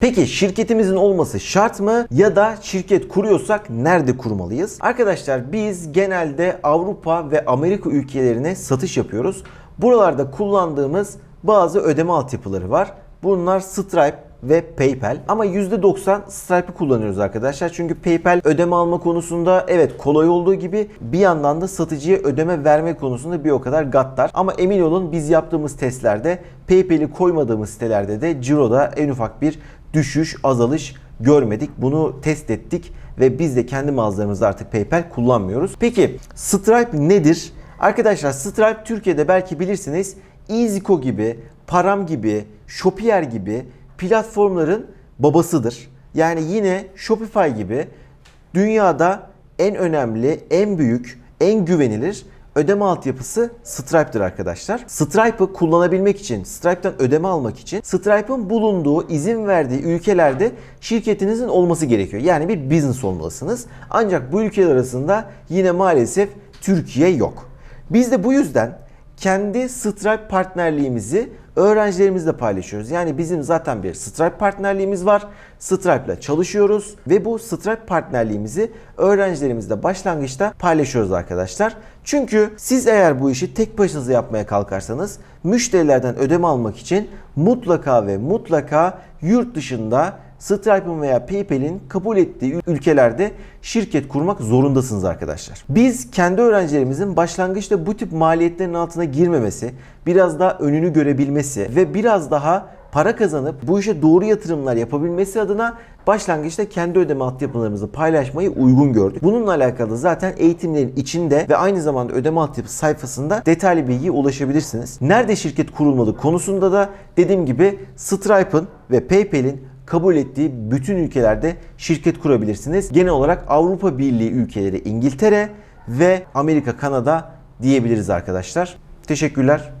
Peki şirketimizin olması şart mı ya da şirket kuruyorsak nerede kurmalıyız? Arkadaşlar biz genelde Avrupa ve Amerika ülkelerine satış yapıyoruz. Buralarda kullandığımız bazı ödeme altyapıları var. Bunlar Stripe ve PayPal. Ama %90 Stripe'ı kullanıyoruz arkadaşlar. Çünkü PayPal ödeme alma konusunda evet kolay olduğu gibi bir yandan da satıcıya ödeme verme konusunda bir o kadar gaddar. Ama emin olun biz yaptığımız testlerde PayPal'i koymadığımız sitelerde de Ciro'da en ufak bir düşüş, azalış görmedik. Bunu test ettik ve biz de kendi mağazalarımızda artık PayPal kullanmıyoruz. Peki Stripe nedir? Arkadaşlar Stripe Türkiye'de belki bilirsiniz EasyCo gibi, Param gibi, Shopier gibi platformların babasıdır. Yani yine Shopify gibi dünyada en önemli, en büyük, en güvenilir ödeme altyapısı Stripe'dır arkadaşlar. Stripe'ı kullanabilmek için, Stripe'tan ödeme almak için Stripe'ın bulunduğu, izin verdiği ülkelerde şirketinizin olması gerekiyor. Yani bir business olmalısınız. Ancak bu ülkeler arasında yine maalesef Türkiye yok. Biz de bu yüzden kendi Stripe partnerliğimizi öğrencilerimizle paylaşıyoruz. Yani bizim zaten bir Stripe partnerliğimiz var. Stripe ile çalışıyoruz ve bu Stripe partnerliğimizi öğrencilerimizle başlangıçta paylaşıyoruz arkadaşlar. Çünkü siz eğer bu işi tek başınıza yapmaya kalkarsanız müşterilerden ödeme almak için mutlaka ve mutlaka yurt dışında Stripe'ın veya PayPal'in kabul ettiği ülkelerde şirket kurmak zorundasınız arkadaşlar. Biz kendi öğrencilerimizin başlangıçta bu tip maliyetlerin altına girmemesi, biraz daha önünü görebilmesi ve biraz daha para kazanıp bu işe doğru yatırımlar yapabilmesi adına başlangıçta kendi ödeme altyapılarımızı paylaşmayı uygun gördük. Bununla alakalı zaten eğitimlerin içinde ve aynı zamanda ödeme altyapısı sayfasında detaylı bilgiye ulaşabilirsiniz. Nerede şirket kurulmalı konusunda da dediğim gibi Stripe'ın ve PayPal'in kabul ettiği bütün ülkelerde şirket kurabilirsiniz. Genel olarak Avrupa Birliği ülkeleri İngiltere ve Amerika, Kanada diyebiliriz arkadaşlar. Teşekkürler.